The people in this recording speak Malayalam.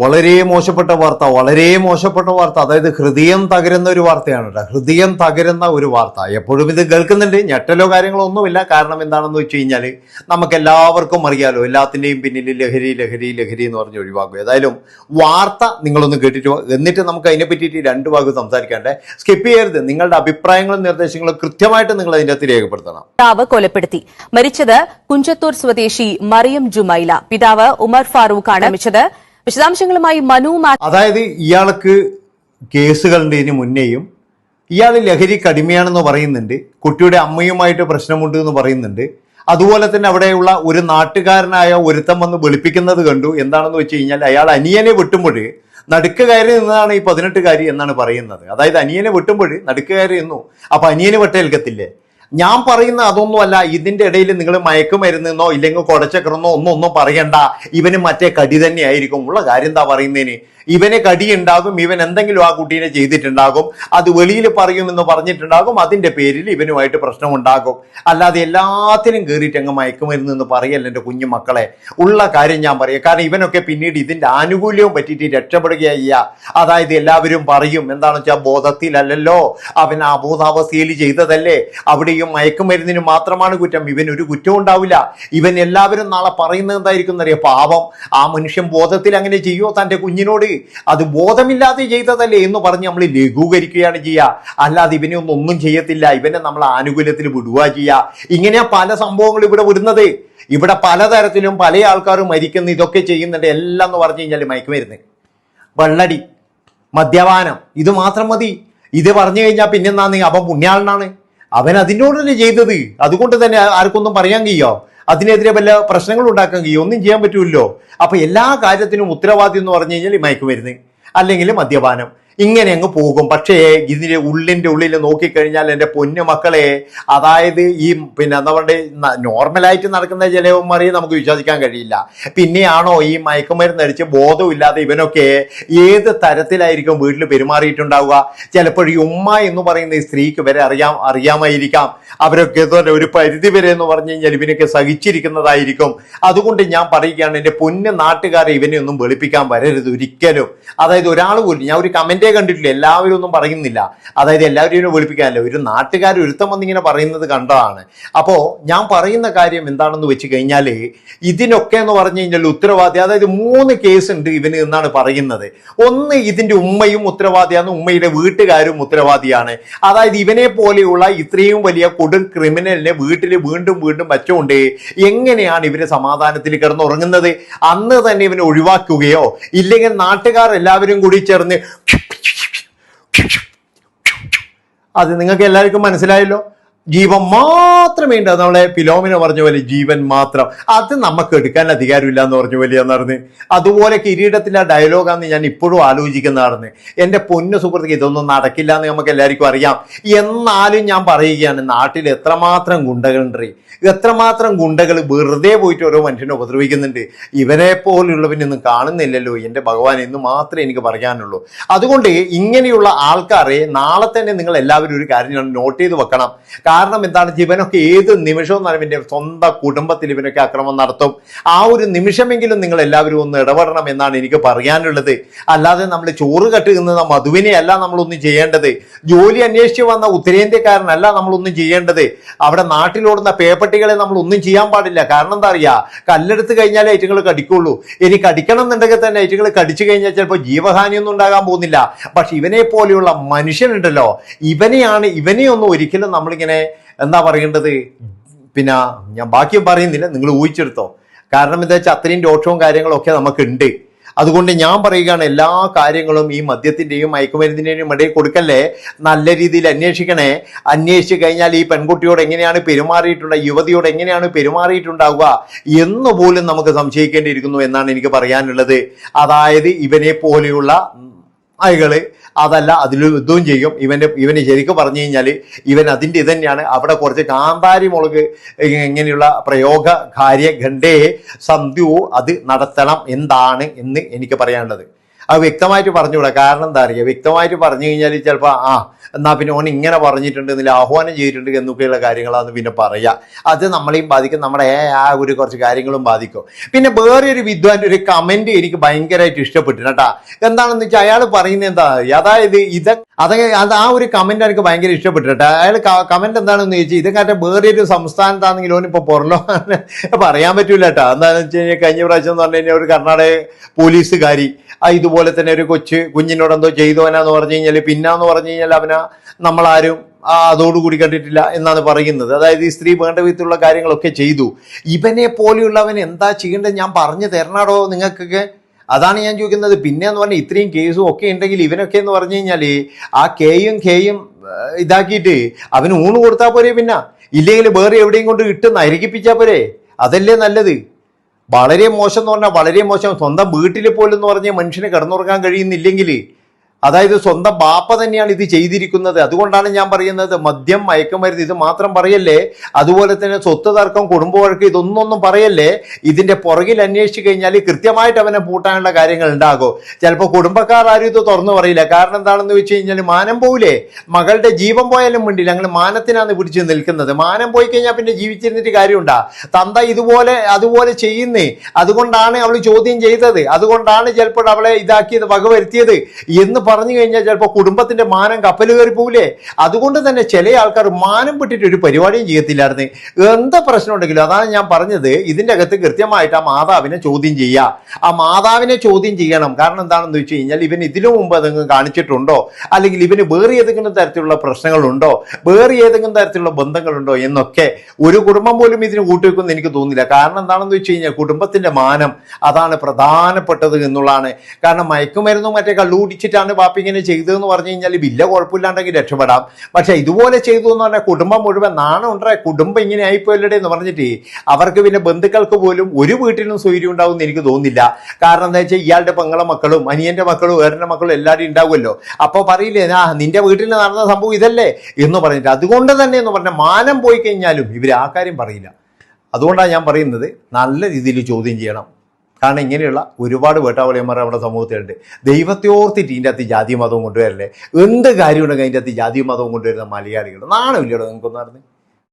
വളരെ മോശപ്പെട്ട വാർത്ത വളരെ മോശപ്പെട്ട വാർത്ത. അതായത് ഹൃദയം തകരുന്ന ഒരു വാർത്തയാണ് കേട്ടോ. ഹൃദയം തകരുന്ന ഒരു വാർത്ത. എപ്പോഴും ഇത് കേൾക്കുന്നുണ്ട്. ഞെട്ടലോ കാര്യങ്ങളോ ഒന്നുമില്ല. കാരണം എന്താണെന്ന് വെച്ച് കഴിഞ്ഞാൽ നമുക്ക് എല്ലാവർക്കും അറിയാലോ. എല്ലാത്തിന്റെയും പിന്നിൽ ലഹരി ലഹരി ലഹരി എന്ന് പറഞ്ഞ് ഒഴിവാക്കും ഏതായാലും വാർത്ത നിങ്ങളൊന്ന് കേട്ടിട്ട്. എന്നിട്ട് നമുക്ക് അതിനെ പറ്റിയിട്ട് രണ്ട് വാക്ക് സംസാരിക്കാണ്ടേ സ്കിപ്പ് ചെയ്യരുത്. നിങ്ങളുടെ അഭിപ്രായങ്ങളും നിർദ്ദേശങ്ങളും കൃത്യമായിട്ട് നിങ്ങൾ അതിന്റെ അകത്ത് രേഖപ്പെടുത്തണം. പിതാവ് കൊലപ്പെടുത്തി. മരിച്ചത് കുഞ്ചത്തൂർ സ്വദേശി മറിയം ജുമൈല. പിതാവ് ഉമർ ഫാറൂഖ് ആണ് മരിച്ചത് വിശദാംശങ്ങളുമായി മനു അതായത് ഇയാൾക്ക് കേസുകളുണ്ട് ഇതിന് മുന്നേയും ഇയാൾ ലഹരി കടിമയാണെന്ന് പറയുന്നുണ്ട് കുട്ടിയുടെ അമ്മയുമായിട്ട് പ്രശ്നമുണ്ട് എന്ന് പറയുന്നുണ്ട്. അതുപോലെ തന്നെ അവിടെയുള്ള ഒരു നാട്ടുകാരനായ ഒരുത്തം വന്ന് വെളുപ്പിക്കുന്നത് കണ്ടു. എന്താണെന്ന് വെച്ച് കഴിഞ്ഞാൽ അയാൾ അനിയനെ വെട്ടുമ്പോൾ നടുക്ക് കയറി നിന്നതാണ് ഈ പതിനെട്ടുകാരി എന്നാണ് പറയുന്നത്. അതായത് അനിയനെ വെട്ടുമ്പോൾ നടുക്ക് കയറി നിന്നു. അപ്പൊ അനിയന് വെട്ടേൽക്കത്തില്ലേ? ഞാൻ പറയുന്ന അതൊന്നുമല്ല ഇതിന്റെ ഇടയിൽ നിങ്ങൾ മയക്കുമരുന്നെന്നോ ഇല്ലെങ്കിൽ കുടച്ചക്കറന്നോ ഒന്നും ഒന്നും പറയണ്ട. ഇവന് മറ്റേ കടി തന്നെയായിരിക്കും. ഉള്ള കാര്യം എന്താ പറയുന്നതിന് ഇവന് കടിയുണ്ടാകും ഇവൻ എന്തെങ്കിലും ആ കുട്ടീനെ ചെയ്തിട്ടുണ്ടാകും അത് വെളിയിൽ പറയുമെന്ന് പറഞ്ഞിട്ടുണ്ടാകും അതിന്റെ പേരിൽ ഇവനുമായിട്ട് പ്രശ്നമുണ്ടാകും. അല്ലാതെ എല്ലാത്തിനും കയറിയിട്ട് അങ്ങ് മയക്കുമരുന്ന് എന്ന് പറയല്ല എന്റെ കുഞ്ഞു മക്കളെ. ഉള്ള കാര്യം ഞാൻ പറയാം. കാരണം ഇവനൊക്കെ പിന്നീട് ഇതിന്റെ ആനുകൂല്യവും പറ്റിയിട്ട് രക്ഷപ്പെടുകയ്യ അതായത് എല്ലാവരും പറയും എന്താണെന്ന് വെച്ചാൽ ബോധത്തിലല്ലല്ലോ. അവൻ ആ അബോധാവസ്ഥയിൽ ചെയ്തതല്ലേ. അവിടെയും മയക്കുമരുന്നിന് മാത്രമാണ് കുറ്റം. ഇവൻ ഒരു കുറ്റവും ഉണ്ടാവില്ല. ഇവൻ എല്ലാവരും നാളെ പറയുന്നത് എന്തായിരിക്കും എന്നറിയാം? പാവം. ആ മനുഷ്യൻ ബോധത്തിൽ അങ്ങനെ ചെയ്യുമോ തന്റെ കുഞ്ഞിനോട്? അത് ബോധമില്ലാതെ ചെയ്തതല്ലേ എന്ന് പറഞ്ഞ് നമ്മൾ ലഘൂകരിക്കുകയാണ് ചെയ്യുക അല്ലാതെ ഇവനെ ഒന്നും ചെയ്യത്തില്ല. ഇവനെ നമ്മൾ ആനുകൂല്യത്തിൽ വിടുക ചെയ്യുക ഇങ്ങനെയാ പല സംഭവങ്ങളും ഇവിടെ വരുന്നത്. ഇവിടെ പലതരത്തിലും പല ആൾക്കാരും മരിക്കുന്ന. ഇതൊക്കെ ചെയ്യുന്നുണ്ട്. എല്ലാം എന്ന് പറഞ്ഞു കഴിഞ്ഞാൽ മയക്കുമരുന്ന് വെള്ളടി. മദ്യപാനം. ഇത് മാത്രം മതി. ഇത് പറഞ്ഞു കഴിഞ്ഞാൽ പിന്നെന്താ നീ അവൻ പുണ്യാളനാണ്. അവൻ അതിനോടല്ലേ ചെയ്തത്. അതുകൊണ്ട് തന്നെ ആർക്കൊന്നും പറയാൻ കഴിയോ? അതിനെതിരെ വല്ല പ്രശ്നങ്ങൾ ഉണ്ടാക്കാൻ കഴിയോ? ഒന്നും ചെയ്യാൻ പറ്റൂല്ലോ. അപ്പൊ എല്ലാ കാര്യത്തിനും ഉത്തരവാദി എന്ന് പറഞ്ഞു കഴിഞ്ഞാൽ ഈ മയക്കുമരുന്ന് അല്ലെങ്കിൽ മദ്യപാനം. ഇങ്ങനെ അങ്ങ് പോകും. പക്ഷേ ഇതിന്റെ ഉള്ളിന്റെ ഉള്ളിൽ നോക്കിക്കഴിഞ്ഞാൽ എന്റെ പൊന്നു മക്കളെ അതായത് ഈ പിന്നെ എന്താ പറയുക നോർമലായിട്ട് നടക്കുന്ന ജലവന്മാരെ നമുക്ക് വിശ്വസിക്കാൻ കഴിയില്ല. പിന്നെയാണോ ഈ മയക്കുമരുന്ന് അടിച്ച് ബോധമില്ലാതെ ഇവനൊക്കെ ഏത് തരത്തിലായിരിക്കും വീട്ടിൽ പെരുമാറിയിട്ടുണ്ടാവുക? ചിലപ്പോൾ ഈ ഉമ്മ എന്ന് പറയുന്ന ഈ സ്ത്രീക്ക് വരെ അറിയാം അറിയാമായിരിക്കാം. അവരൊക്കെ ഒരു പരിധി വരെ എന്ന് പറഞ്ഞു കഴിഞ്ഞാൽ ഇവനൊക്കെ സഹിച്ചിരിക്കുന്നതായിരിക്കും. അതുകൊണ്ട് ഞാൻ പറയുകയാണ് എന്റെ പൊന്നു നാട്ടുകാരെ ഇവനെ ഒന്നും വെളുപ്പിക്കാൻ വരരുത് ഒരിക്കലും. അതായത് ഒരാൾ പോലും ഞാൻ ഒരു കമന്റേ കണ്ടിട്ടില്ല. എല്ലാവരും ഒന്നും പറയുന്നില്ല. അതായത് എല്ലാവരും ഇവനെ വെളുപ്പിക്കാനല്ല. ഒരു നാട്ടുകാർ ഒരുത്തം വന്നിങ്ങനെ പറയുന്നത് കണ്ടതാണ്. അപ്പോൾ ഞാൻ പറയുന്ന കാര്യം എന്താണെന്ന് വെച്ച് കഴിഞ്ഞാൽ ഇതിനൊക്കെ എന്ന് പറഞ്ഞു കഴിഞ്ഞാൽ ഉത്തരവാദി അതായത് മൂന്ന് കേസ് ഉണ്ട് ഇവന് എന്നാണ് പറയുന്നത്. ഒന്ന് ഇതിന്റെ ഉമ്മയും ഉത്തരവാദിയാണ്. ഉമ്മയുടെ വീട്ടുകാരും ഉത്തരവാദിയാണ്. അതായത് ഇവനെ പോലെയുള്ള ഇത്രയും വലിയ കൊടും ക്രിമിനലിനെ വീട്ടിൽ വീണ്ടും വീണ്ടും വച്ചുകൊണ്ട് എങ്ങനെയാണ് ഇവർ സമാധാനത്തിൽ കിടന്നുറങ്ങുന്നത്? അന്ന് തന്നെ ഇവനെ ഒഴിവാക്കുകയോ ഇല്ലെങ്കിൽ നാട്ടുകാർ എല്ലാവരും കൂടി ചേർന്ന് അത് നിങ്ങൾക്ക് എല്ലാവർക്കും മനസ്സിലായല്ലോ. ജീവൻ മാത്രമേ ഉണ്ട്. നമ്മളെ ഫിലോമിന പറഞ്ഞ പോലെ ജീവൻ മാത്രം. അത് നമുക്ക് എടുക്കാൻ അധികാരമില്ല എന്ന് പറഞ്ഞ പോലെ നടന്ന്. അതുപോലെ കിരീടത്തിലെ ഡയലോഗാന്ന് ഞാൻ ഇപ്പോഴും ആലോചിക്കുന്നതാണ് എന്റെ പൊന്നു സുഹൃത്തുക്ക് ഇതൊന്നും നടക്കില്ല എന്ന് നമുക്ക് എല്ലാവർക്കും അറിയാം. എന്നാലും ഞാൻ പറയുകയാണ് നാട്ടിൽ എത്രമാത്രം ഗുണ്ടകളുണ്ട്. എത്രമാത്രം ഗുണ്ടകൾ വെറുതെ പോയിട്ട് ഓരോ മനുഷ്യനെ ഉപദ്രവിക്കുന്നുണ്ട്. ഇവരെ പോലുള്ളവനൊന്നും കാണുന്നില്ലല്ലോ. എന്റെ ഭഗവാൻ എന്ന് മാത്രമേ എനിക്ക് പറയാനുള്ളൂ. അതുകൊണ്ട് ഇങ്ങനെയുള്ള ആൾക്കാരെ നാളെ തന്നെ നിങ്ങൾ എല്ലാവരും ഒരു കാര്യം നോട്ട് ചെയ്ത് വെക്കണം. കാരണം എന്താണ്? ഇവനൊക്കെ ഏത് നിമിഷവും എന്നാലും ഇവന്റെ സ്വന്തം കുടുംബത്തിൽ ഇവനൊക്കെ അക്രമം നടത്തും. ആ ഒരു നിമിഷമെങ്കിലും നിങ്ങൾ എല്ലാവരും ഒന്ന് ഇടപെടണം എന്നാണ് എനിക്ക് പറയാനുള്ളത്. അല്ലാതെ നമ്മൾ ചോറ് കട്ടുകുന്ന മധുവിനെ അല്ല നമ്മളൊന്നും ചെയ്യേണ്ടത്. ജോലി അന്വേഷിച്ച് വന്ന ഉത്തരേന്ത്യക്കാരനല്ല നമ്മളൊന്നും ചെയ്യേണ്ടത്. അവിടെ നാട്ടിലോടുന്ന പേപ്പട്ടികളെ നമ്മൾ ഒന്നും ചെയ്യാൻ പാടില്ല. കാരണം എന്താ അറിയാ? കല്ലെടുത്ത് കഴിഞ്ഞാലേ ഐറ്റങ്ങൾ കടിക്കുള്ളൂ. ഇനി കടിക്കണം എന്നുണ്ടെങ്കിൽ തന്നെ ഐറ്റങ്ങൾ കടിച്ചു കഴിഞ്ഞാൽ ചിലപ്പോൾ ജീവഹാനിയൊന്നും ഉണ്ടാകാൻ പോകുന്നില്ല. പക്ഷെ ഇവനെ പോലെയുള്ള മനുഷ്യനുണ്ടല്ലോ. ഇവനെയാണ് ഇവനെയൊന്നും ഒരിക്കലും നമ്മളിങ്ങനെ എന്താ പറയേണ്ടത്? പിന്നെ ഞാൻ ബാക്കി പറയുന്നില്ല നിങ്ങൾ ഊഹിച്ചെടുത്തോ. കാരണം എന്താ വെച്ചാൽ അത്രയും രോക്ഷവും കാര്യങ്ങളും ഒക്കെ നമുക്കുണ്ട്. അതുകൊണ്ട് ഞാൻ പറയുകയാണ് എല്ലാ കാര്യങ്ങളും ഈ മദ്യത്തിന്റെയും മയക്കുമരുന്നിന്റെയും ഇടയിൽ കൊടുക്കല്ലേ? നല്ല രീതിയിൽ അന്വേഷിക്കണേ. അന്വേഷിച്ച് കഴിഞ്ഞാൽ ഈ പെൺകുട്ടിയോട് എങ്ങനെയാണ് പെരുമാറിയിട്ടുള്ള യുവതിയോട് എങ്ങനെയാണ് പെരുമാറിയിട്ടുണ്ടാവുക എന്ന് പോലും നമുക്ക് സംശയിക്കേണ്ടിയിരിക്കുന്നു എന്നാണ് എനിക്ക് പറയാനുള്ളത്. അതായത് ഇവനെ പോലെയുള്ള അയകൾ അതല്ല അതിൽ യുദ്ധവും ചെയ്യും. ഇവന്റെ ഇവന് ശരിക്കും പറഞ്ഞു കഴിഞ്ഞാൽ ഇവൻ അതിന്റെ ഇത് തന്നെയാണ്. അവിടെ കുറച്ച് കാന്താരി മുളക് ഇങ്ങനെയുള്ള പ്രയോഗ കാര്യ ഖണ്ഡേ സന്ധ്യു അത് നടത്തണം. എന്താണ് എന്ന് എനിക്ക് പറയാനുള്ളത്. അത് വ്യക്തമായിട്ട് പറഞ്ഞുകൂടാ. കാരണം എന്താ അറിയുക വ്യക്തമായിട്ട് പറഞ്ഞു കഴിഞ്ഞാൽ ചിലപ്പോൾ ആ എന്നാൽ പിന്നെ ഓൻ ഇങ്ങനെ പറഞ്ഞിട്ടുണ്ട് എന്നില്ല ആഹ്വാനം ചെയ്തിട്ടുണ്ട് എന്നൊക്കെയുള്ള കാര്യങ്ങളാണ് പിന്നെ പറയുക അത് നമ്മളെയും ബാധിക്കും നമ്മുടെ ആ ഒരു കുറച്ച് കാര്യങ്ങളും ബാധിക്കും. പിന്നെ വേറെ ഒരു വിദ്വാന്റെ ഒരു കമന്റ് എനിക്ക് ഭയങ്കരമായിട്ട് ഇഷ്ടപ്പെട്ടു കേട്ടാ. എന്താണെന്ന് വെച്ചാൽ അയാൾ പറയുന്നത് എന്താ അതായത് ഇത് അതൊക്കെ അത് ആ ഒരു കമന്റ് എനിക്ക് ഭയങ്കര ഇഷ്ടപ്പെട്ടു കേട്ടോ. അയാൾ കമന്റ് എന്താണെന്ന് ചോദിച്ചാൽ ഇതൊക്കെ വേറെ ഒരു സംസ്ഥാനത്താണെങ്കിൽ ഓനിപ്പോൾ പുറലോ പറയാൻ പറ്റൂല കേട്ടോ. എന്താണെന്ന് വെച്ച് കഴിഞ്ഞാൽ കഴിഞ്ഞ പ്രാവശ്യം എന്ന് പറഞ്ഞു കഴിഞ്ഞാൽ ഒരു കർണാടക പോലീസുകാരി ആ ഇതുപോലെ തന്നെ ഒരു കൊച്ച് കുഞ്ഞിനോട് എന്തോ ചെയ്തോനാന്ന് പറഞ്ഞു കഴിഞ്ഞാൽ പിന്നാന്ന് പറഞ്ഞു കഴിഞ്ഞാൽ അവനാ നമ്മളാരും അതോടുകൂടി കണ്ടിട്ടില്ല എന്നാണ് പറയുന്നത്. അതായത് ഈ സ്ത്രീ വേണ്ട വിധത്തിലുള്ള കാര്യങ്ങളൊക്കെ ചെയ്തു. ഇവനെ പോലെയുള്ളവൻ എന്താ ചെയ്യേണ്ടത് ഞാൻ പറഞ്ഞു തരണാടോ നിങ്ങൾക്കൊക്കെ? അതാണ് ഞാൻ ചോദിക്കുന്നത്. പിന്നെ എന്ന് പറഞ്ഞാൽ ഇത്രയും കേസും ഒക്കെ ഉണ്ടെങ്കിൽ ഇവനൊക്കെ എന്ന് പറഞ്ഞു കഴിഞ്ഞാൽ ആ കേയും കേയും ഇതാക്കിയിട്ട് അവന് ഊണ് കൊടുത്താൽ പോരെ പിന്നെ. ഇല്ലെങ്കിൽ വേറെ എവിടെയും കൊണ്ട് ഇട്ട് നരകിപ്പിച്ചാൽ പോരെ. അതല്ലേ നല്ലത്. വളരെ മോശം എന്ന് പറഞ്ഞാൽ വളരെ മോശം. സ്വന്തം വീട്ടിൽ പോലും എന്ന് പറഞ്ഞാൽ മനുഷ്യന് കിടന്നുറങ്ങാൻ കഴിയുന്നില്ലെങ്കിൽ അതായത് സ്വന്തം ബാപ്പ തന്നെയാണ് ഇത് ചെയ്തിരിക്കുന്നത്. അതുകൊണ്ടാണ് ഞാൻ പറയുന്നത് മദ്യം മയക്കുമരുന്ന് ഇത് മാത്രം പറയല്ലേ? അതുപോലെ തന്നെ സ്വത്ത് തർക്കം കുടുംബ വഴക്ക് ഇതൊന്നൊന്നും പറയല്ലേ? ഇതിന്റെ പുറകിൽ അന്വേഷിച്ച് കഴിഞ്ഞാൽ കൃത്യമായിട്ട് അവനെ പൂട്ടാനുള്ള കാര്യങ്ങൾ ഉണ്ടാകും. ചിലപ്പോൾ കുടുംബക്കാർ ആരും ഇത് തുറന്നു പറയില്ല. കാരണം എന്താണെന്ന് വെച്ച് കഴിഞ്ഞാൽ മാനം പോവില്ലേ? മകളുടെ ജീവൻ പോയാലും വേണ്ടില്ല ഞങ്ങൾ മാനത്തിനാണ് പിടിച്ച് നിൽക്കുന്നത്. മാനം പോയി കഴിഞ്ഞാൽ പിന്നെ ജീവിച്ചിരുന്നിട്ട് കാര്യമുണ്ടാ? തന്ത ഇതുപോലെ അതുപോലെ ചെയ്യുന്നേ. അതുകൊണ്ടാണ് അവൾ ചോദ്യം ചെയ്തത്. അതുകൊണ്ടാണ് ചിലപ്പോൾ അവളെ ഇതാക്കിയത് വകവരുത്തിയത് എന്ന് പറഞ്ഞു കഴിഞ്ഞാൽ ചിലപ്പോൾ കുടുംബത്തിന്റെ മാനം കപ്പൽ കയറി പോകില്ലേ അതുകൊണ്ട് തന്നെ ചില ആൾക്കാർ മാനം വിട്ടിട്ട് ഒരു പരിപാടിയും ചെയ്യത്തില്ലായിരുന്നു. എന്താ പ്രശ്നം ഉണ്ടെങ്കിലും അതാണ് ഞാൻ പറഞ്ഞത്. ഇതിന്റെ അകത്ത് കൃത്യമായിട്ട് ആ മാതാവിനെ ചോദ്യം ചെയ്യുക. ആ മാതാവിനെ ചോദ്യം ചെയ്യണം. കാരണം എന്താണെന്ന് വെച്ച് കഴിഞ്ഞാൽ ഇവൻ ഇതിനു മുമ്പ് അതെങ്കിലും കാണിച്ചിട്ടുണ്ടോ? അല്ലെങ്കിൽ ഇവന് വേറെ ഏതെങ്കിലും തരത്തിലുള്ള പ്രശ്നങ്ങളുണ്ടോ? വേറെ ഏതെങ്കിലും തരത്തിലുള്ള ബന്ധങ്ങളുണ്ടോ എന്നൊക്കെ ഒരു കുടുംബം പോലും ഇതിന് കൂട്ടുവെക്കുമെന്ന് എനിക്ക് തോന്നുന്നില്ല. കാരണം എന്താണെന്ന് വെച്ച് കഴിഞ്ഞാൽ കുടുംബത്തിന്റെ മാനം അതാണ് പ്രധാനപ്പെട്ടത് എന്നുള്ളതാണ്. കാരണം മയക്കുമരുന്നും മറ്റേ കള്ളുപിടിച്ചിട്ടാണ് ഇങ്ങനെ ചെയ്തതെന്ന് പറഞ്ഞു കഴിഞ്ഞാൽ വില്ല കുഴപ്പമില്ലാണ്ടെങ്കിൽ രക്ഷപ്പെടാം. പക്ഷേ ഇതുപോലെ ചെയ്തു എന്ന് പറഞ്ഞാൽ കുടുംബം മുഴുവൻ നാണം ഉണ്ടേ കുടുംബം ഇങ്ങനെ ആയിപ്പോയല്ലേ എന്ന് പറഞ്ഞിട്ട് അവർക്ക് പിന്നെ ബന്ധുക്കൾക്ക് പോലും ഒരു വീട്ടിലും സ്വൈര്യം ഉണ്ടാവും എന്ന് എനിക്ക് തോന്നുന്നില്ല. കാരണം എന്താ വെച്ചാൽ ഇയാളുടെ പെങ്ങളെ മക്കളും അനിയന്റെ മക്കളും വേറെ മക്കളും എല്ലാവരും ഉണ്ടാവുമല്ലോ. അപ്പോൾ പറയില്ലേ ആ നിന്റെ വീട്ടിൽ നടന്ന സംഭവം ഇതല്ലേ? എന്ന് പറഞ്ഞിട്ട് അതുകൊണ്ട് തന്നെ എന്ന് പറഞ്ഞാൽ മാനം പോയി കഴിഞ്ഞാലും ഇവർ ആ കാര്യം പറയില്ല. അതുകൊണ്ടാണ് ഞാൻ പറയുന്നത് നല്ല രീതിയിൽ ചോദ്യം ചെയ്യണം. കാരണം ഇങ്ങനെയുള്ള ഒരുപാട് വേട്ടാവളിയന്മാർ നമ്മുടെ സമൂഹത്തിലുണ്ട്. ദൈവത്തെ ഓർത്തിട്ട് ഇതിന്റെ അകത്ത് ജാതി മതവും കൊണ്ടുവരല്ലേ? എന്ത് കാര്യമുണ്ടെങ്കിൽ അതിന്റെ അകത്ത് ജാതി മതവും കൊണ്ടുവരുന്ന മലയാളികൾ. നാണമില്ലടോ നിങ്ങൾക്കൊന്നും അറിഞ്ഞ്